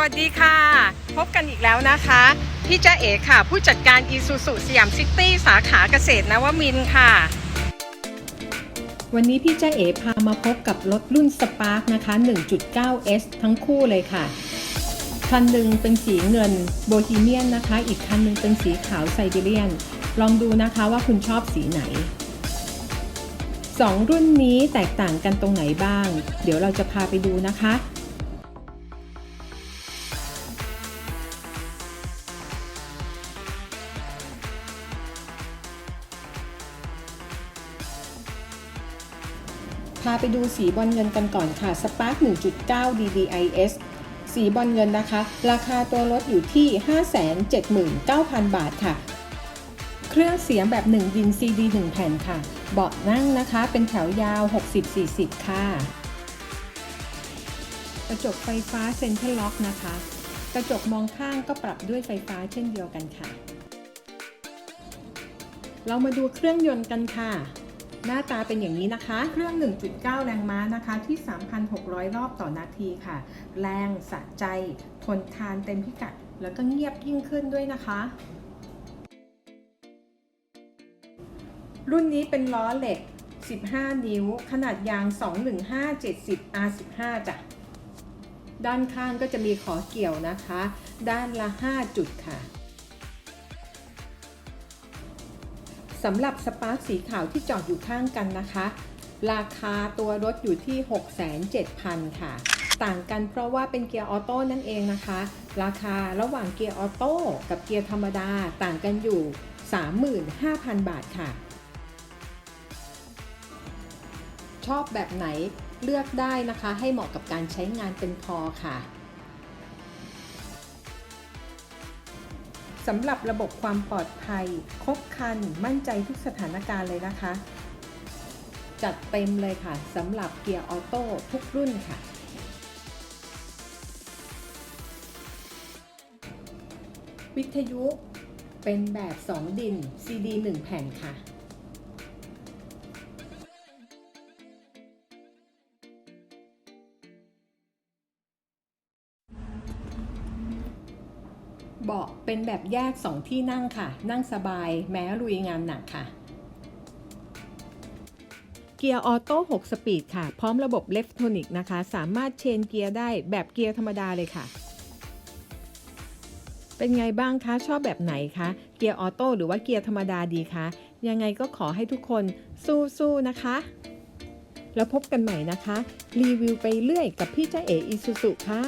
วัสดีค่ะ พบกันอีกแล้วนะคะ พี่จ้าเอ๋ค่ะ ผู้จัดการอีซูซูสยามซิตี้สาขาเกษตรนวมินทร์ค่ะ วันนี้พี่จ้าเอ๋พามาพบกับรถรุ่นสปาร์กนะคะ 1.9S ทั้งคู่เลยค่ะ คันหนึ่งเป็นสีเงินโบฮีเมียนนะคะ อีกคันหนึ่งเป็นสีขาวไซบีเรียน ลองดูนะคะว่าคุณชอบสีไหนสองรุ่นนี้แตกต่างกันตรงไหนบ้าง เดี๋ยวเราจะพาไปดูนะคะ พาไปดูสีบอลเงินกันก่อนค่ะ Spark 1.9 DDIS สีบอลเงินนะคะ ราคาตัวรถอยู่ที่ 579,000 บาทค่ะ เครื่องเสียงแบบ1ดิน CD 1 แผ่นค่ะ เบาะนั่งนะคะ เป็นแถวยาว 60-40 ค่ะ กระจกไฟฟ้าเซ็นทรัลล็อกนะคะ กระจกมองข้างก็ปรับด้วยไฟฟ้าเช่นเดียวกันค่ะ เรามาดูเครื่องยนต์กันค่ะ หน้าตาเป็นอย่างนี้นะคะ เครื่อง 1.9 แรงม้านะคะที่ 3,600 รอบต่อนาทีค่ะ แรงสะใจ ทนทานเต็มพิกัด แล้วก็เงียบยิ่งขึ้นด้วยนะคะ รุ่นนี้เป็นล้อเหล็ก 15 นิ้ว ขนาดยาง 215-70 R15 จ้ะ ด้านข้างก็จะมีขอเกี่ยวนะคะ ด้านละ 5 จุดค่ะ สำหรับสปาร์คสีขาวที่จอดอยู่ข้างกันนะคะ ราคาตัวรถอยู่ที่ 6,700 ค่ะ ต่างกันเพราะว่าเป็นเกียร์ออโต้นั่นเองนะคะ ราคาระหว่างเกียร์ออโต้กับเกียร์ธรรมดาต่างกันอยู่ 35,000 บาทค่ะ ชอบแบบไหนเลือกได้นะคะ ให้เหมาะกับการใช้งานเป็นพอค่ะ สำหรับระบบความปลอดภัย ครบคัน มั่นใจทุกสถานการณ์เลยนะคะ จัดเต็มเลยค่ะสำหรับเกียร์ออโต้ทุกรุ่นค่ะ วิทยุเป็นแบบ 2 ดิน CD 1 แผ่นค่ะ เบาะเป็นแบบแยก 2 ที่นั่งค่ะ นั่งสบายแม้ลุยงานหนักค่ะ เกียร์ออโต้ 6 สปีดค่ะ พร้อมระบบเลฟโทนิกนะคะ สามารถเชนเกียร์ได้แบบเกียร์ธรรมดาเลยค่ะ เป็นไงบ้างคะ ชอบแบบไหนคะ เกียร์ออโต้หรือว่าเกียร์ธรรมดาดีคะ ยังไงก็ขอให้ทุกคนสู้ๆนะคะ แล้วพบกันใหม่นะคะ รีวิวไปเรื่อยกับพี่เจ้าเอ๋อีซูซุค่ะ